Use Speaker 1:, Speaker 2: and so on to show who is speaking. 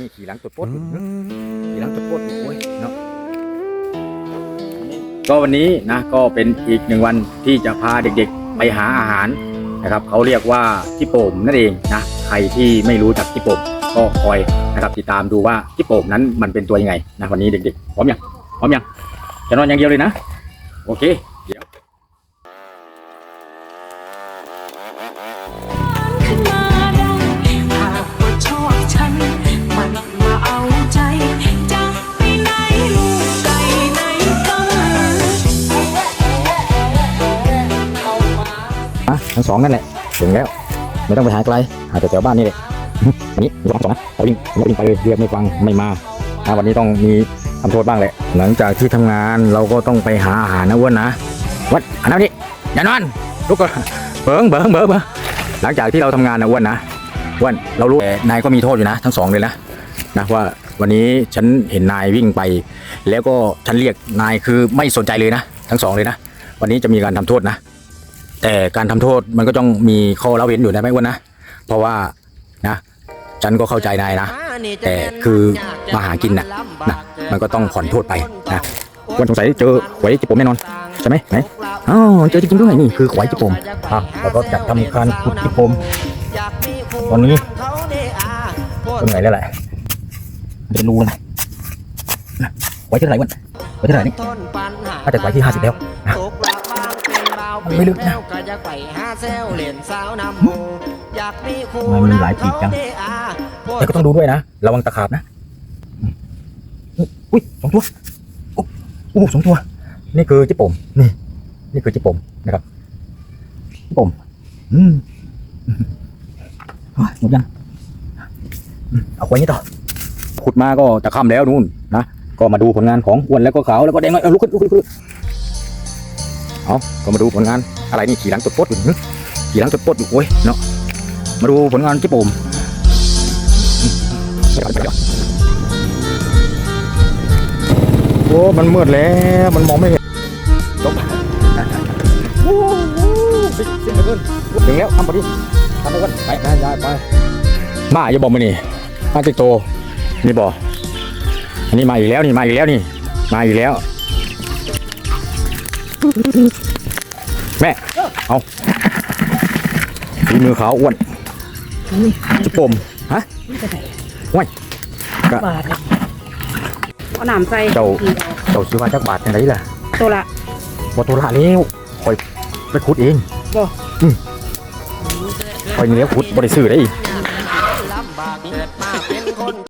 Speaker 1: นี่ขี่หลังตัวปดขี่หลังตัวปดโอ้ยเนาะก็วันนี้นะก็เป็นอีกหนึ่งวันที่จะพาเด็กๆไปหาอาหารนะครับเขาเรียกว่าจิโป่มนั่นเองนะใครที่ไม่รู้จักจิโป่มก็คอยนะครับติดตามดูว่าจิโป่มนั้นมันเป็นตัวยังไงนะวันนี้เด็กๆพร้อมยังพร้อมยังจะนอนอย่างเดียวเลยนะ โอเคั้งสองนั่นแหละถึงแล้ว ไม่ต้องไปหาไกลหาแต่แถวบ้านนี่แหละวันนี้มีสองสองนะเขาวิ่งเขาวิ่งไปเลยเรียกไม่ฟังไม่มาวันนี้ต้องมีทำโทษบ้างแหละ หลังจากที่ทำงานเราก็ต้องไปหาอาหารนะอ้วนนะวัดอันนั้นนี่อย่านอนลุกก่อนเบิ้งเบิ้งเบิ้งเบิ้งหลังจากที่เราทำงานนะอ้วนนะอ้วนเรารู้แต่นายก็มีโทษอยู่นะ ทั้งสองเลยนะนะว่าวันนี้ฉันเห็นนายวิ่งไป แล้วก็ฉันเรียกนายคือไม่สนใจเลยนะ ทั้งสองเลยนะ วันนี้จะมีการทำโทษนะ แต่การทำโทษมันก็ต้องมีข้อละเว้นอยู่นะไม่อ้วนนะ เพราะว่านะฉันก็เข้าใจนายนะ แต่คือมาหากินน่ะนะมันก็ต้องผ่อนโทษไปนะวันสงสัยเจอหวยจิปมแน่นอนใช่ไหมไหนอ๋อเจอจริงๆด้วยนี่คือหวยจิปมอะเราก็จัดทำการขุดจิปมตอนนี้ตรงไหนแล้วแหละเดี๋ยวรู้นะนะหวยที่เท่าไหร่วันหวยที่เท่าไหร่นี่น่าจะหวยที่ห้าสิบแล้วนะ ไม่ลึกนะมันมีหลายปีกจังแต่ก็ต้องดูด้วยนะ ระวังตะขาบนะอุ้ยสองตัวโอ้โอ้สองตัว นี่คือจิปมนี่ นี่คือจิปมนะครับจิปมอืมอืมอะหมดยังเอาไว้นี่ต่อขุดมาก็จะค่ำแล้วนู่นนะก็มาดูผลงานของอ้วนแล้วก็ขาวแล้วก็แดงน่อยเลุกขึ้นลุกขึ้นลุกขึ้น เอาก็มาดูผลงานอะไรนี่ขี่หลังตดปดอยู่หึขี่หลังตดปดอยู่โอ้ยเนาะมาดูผลงานจิปมโอ้ มันมืดแล้ว มันมองไม่เห็นจบโอ้โหสิสิเหลือเกินถึงแล้วทำพอดีทำไปวันไปได้ได้ไปมาอย่าบอกมานี่มาติโต นี่บอกอันนี้มาอีกแล้วนี่ มาอีกแล้วนี่ มาอีกแล้ว แม่ เอาฝีมือขาวอ้วนจิปมฮะว้ายก็
Speaker 2: บาทเอาหนามใส่
Speaker 1: เจ้าเจ้าซื้อมาจากบาทยังไงล่ะ
Speaker 2: ตัวละ
Speaker 1: บ่ตัวละแล้วคอยไปขุดเอง
Speaker 2: บ่
Speaker 1: อืมคอยนี่แล้วขุดบ่ได้ซื้อได้